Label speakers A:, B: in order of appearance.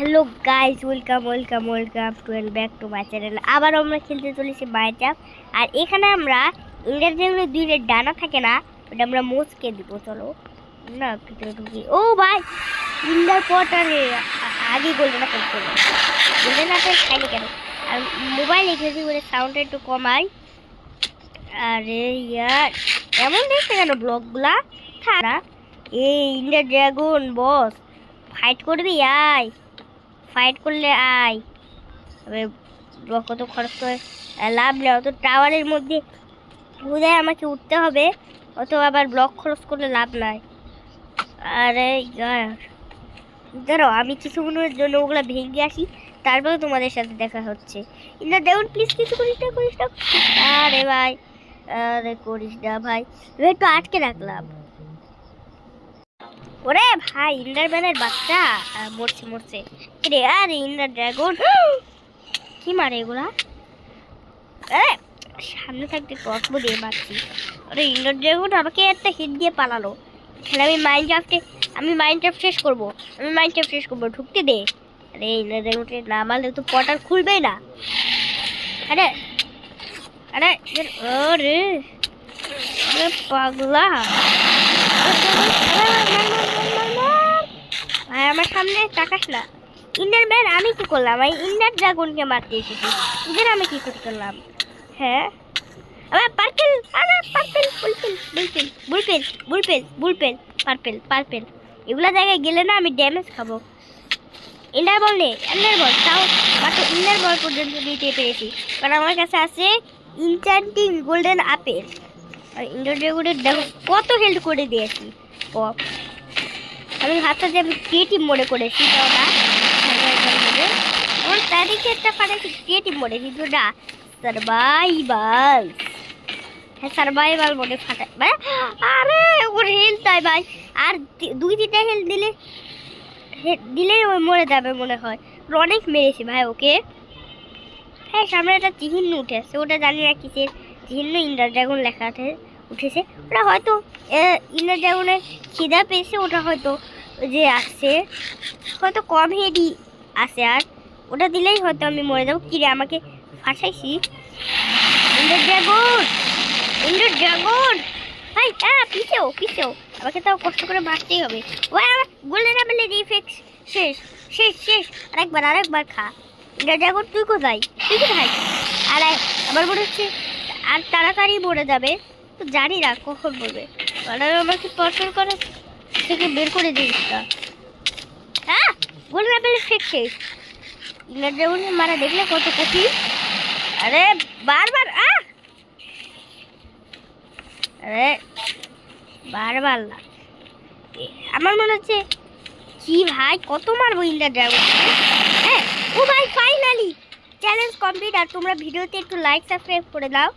A: Hello guys welcome welcome welcome to and back to my channel আবার আমরা খেলতে চলেছি মাইটাপ আর এখানে আমরা ইন্ডিয়ার যেগুলো দুইটা ডানা থাকে না, ওটা আমরা মোচকে দিব, চলো। না, ভিতরে ঢুকি। ও ভাই ইন্ডিয়ার পটারে আগে গোল্ডেন আপেল করব গোল্ডেন আপেল খাইনি কেন? আর মোবাইল এগেছি বলে সাউন্ডটা একটু কমাই। আরে ইয়ার, এমন দেখতে কেন ব্লগগুলা থাকা এই ইন্ডিয়ার ড্রাগন বস ফাইট করবি, আয়। ফাইট করলে আয়। তবে কত খরচ করে লাভ নেই। অত টাওয়ারের মধ্যে বোধহয় আমাকে উঠতে হবে। অত আবার ব্লক খরচ করলে লাভ নাই। আরে দাঁড়াও আমি কিছুক্ষণের জন্য ওগুলো ভেঙে আসি, তারপরে তোমাদের সাথে দেখা হচ্ছে। ইন্দ্র দেখুন প্লিজ কিছু করিস না করিস না। আরে ভাই, আরে করিস না ভাই। একটু আটকে রাখলাম। ওরে ভাই ইন্ডারম্যানের বাচ্চা। মরছে মরছে। রে? আরে ইন্ডার ড্রাগন। কি মারে এগুলা? এ, সামনে থাকতে ক্রসবো দিয়ে মারছি। আরে ইন্ডার ড্রাগন আমাকে একটা হিট দিয়ে পালালো। তাহলে আমি মাইন্ড ক্রাফটে আমি মাইন্ড ক্রাফট শেষ করব। আমি মাইন্ড ক্রাফট শেষ করব ঢুকতে দে। আরে ইন্ডার ড্রাগনকে না মারলে তো পটার খুলবেই না। আরে আরে আরে আরে পাগলা। ভাই, আমার সামনে তাকাস না। ইন্ডার ম্যান, আমি কি করলাম? আমি ইন্ডার ড্রাগনকে মারতে এসেছি। ইন্ডার আমি কি করতে করলাম? হ্যাঁ? আবার পার্পেল, আরে, পার্পেল, বুলপেল বুলপেল বুলপেল বুলপেল বুলপেল, পার্পেল পার্পেল। এগুলা জায়গায় গেলে না আমি ড্যামেজ খাব। ইন্ডার বল নেই ইন্ডার বল, তাও মাত্র ইন্ডার বল পর্যন্ত দিতে পেরেছি। কারণ আমার কাছে আছে ইনচান্টিং গোল্ডেন আপেল আর ইন্ডার ড্রাগনের দেখো কত হেল্প করে দিয়েছি। ও। আমি হাতটা যে আমি ক্রিয়েটিভ মোডে করেছি তাও না। আমার তারিখে একটা পাঠাচ্ছি ক্রিয়েটিভ মোডে কিন্তু না সার্ভাইভাল হ্যাঁ সার্ভাইভাল মোডে ফাটাই মানে আরে, ওর হেলথ তাই ভাই। আর দুই তিনটা হেলথ দিলে দিলেই ও মরে যাবে মনে হয়। অনেক মেরেছি ভাই ওকে। হ্যাঁ সামনে একটা চিহ্ন উঠে আসছে ওটা জানি না কিসের। চিহ্ন ইন্ডার ড্রাগন লেখা আছে। উঠেছে। ওটা হয়তো ইন্ডার ড্রাগনের খিদা পেয়েছে, ওটা হয়তো যে আসছে। হয়তো কম হেডি আসে আর। ওটা দিলেই হয়তো আমি মরে যাব। কিরে, আমাকে ফাঁসাইছি ইন্ডার ড্রাগন ইন্ডার ড্রাগন ভাই হ্যাঁ পিছেও পিছেও আমাকে তাও কষ্ট করে মারতেই হবে। ওই আমার গোল্ডেন আপেলের রিফেক্স শেষ শেষ শেষ। আরেকবার আরেকবার খা। ইন্ডার ড্রাগন তুই কোথায়? তুই কোথায়? আর, আমার মনে হচ্ছে আর তাড়াতাড়ি মরে যাবে। জানি না, কখন বলবে? আর আমাকে টর্চার করে থেকে বের করে না হ্যাঁ? গোল্ডেন আপেলের শেষ শেষ ইন্ডার ড্রাগন মারা দেখলে কত কঠিন। আরে, বারবার আ আরে, বারবার না। আমার মনে হচ্ছে, কি ভাই, কত মারবো ইন্ডার ড্রাগন হ্যাঁ? ও ভাই ফাইনালি চ্যালেঞ্জ কমপ্লিট আর তোমরা ভিডিওতে একটু লাইক সাবস্ক্রাইব করে দাও।